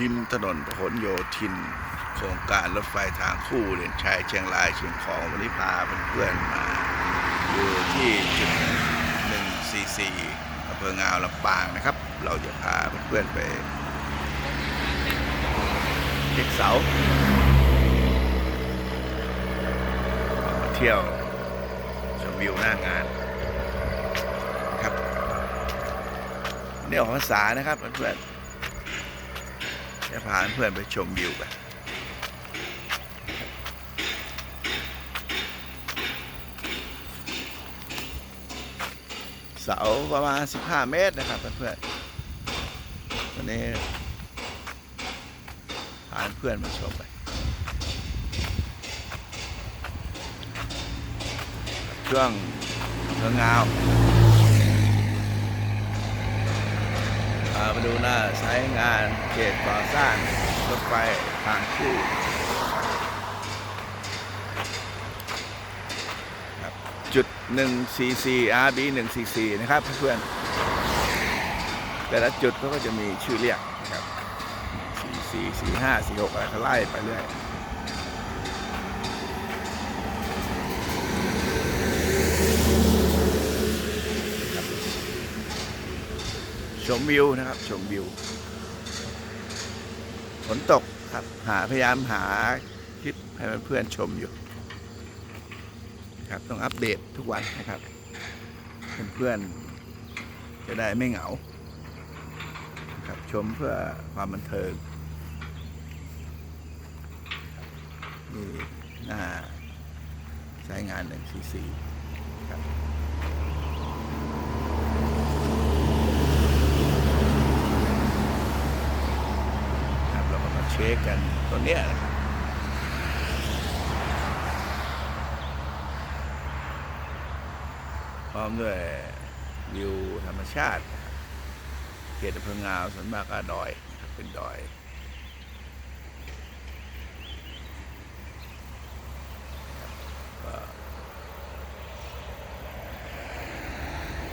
ริมถนนพหลโยธิน โครงการรถไฟทางคู่เลียนชัยเชียงรายเชียงของวันนี้พาเพื่อนๆมาอยู่ที่จุด144อำเภองาวลำปางนะครับ เราจะพาเพื่อนๆไปเด็กเสามาเที่ยวชมวิวหน้างานครับเนี่ยออกพรรษานะครับเพื่อนๆ จะพาเพื่อนไปชมวิวกันเสาประมาณ 15 เมตรนะครับเพื่อนๆวันนี้พาเพื่อนมาชมไปช่วงเมืองงาว พา มาดูหน้าใช้งานเขตก่อสร้างรถไฟทางคู่จุด144 RB 144นะครับเพื่อนๆแต่ละจุดเขาก็จะมีชื่อเรียกนะครับ44 45 46อะไรก็ไล่ไปเรื่อย ชมวิวนะครับ ชมวิว ฝนตกครับ หาพยายามหาคลิปให้เพื่อนชมอยู่ ครับต้องอัปเดตทุกวันนะครับ เพื่อนๆจะได้ไม่เหงา ครับชมเพื่อความบันเทิงนี่หน้าใช้งานหนึ่งซีซีครับครับเราก็มาเช็คกันตัวเนี้ยนะครับพร้อมด้วยวิวธรรมชาติ เขตอำเภองาวส่วนมากก็ดอยครับเป็นดอย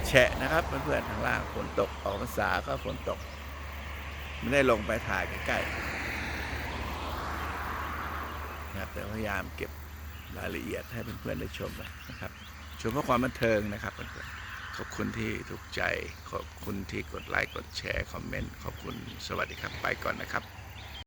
แฉะนะครับเพื่อนๆทางล่างฝนตกออกพรรษาก็ฝนตก ไม่ได้ลงไปถ่ายใกล้ๆ นะครับแต่พยายามเก็บรายละเอียดให้เพื่อนๆได้ชมนนะครับ ชมเพื่อความบันเทิงนะครับเพื่อนๆขอบคุณที่ถูกใจ ขอบคุณที่กดไลค์กดแชร์คอมเมนต์ขอบคุณสวัสดีครับไปก่อนนะครับ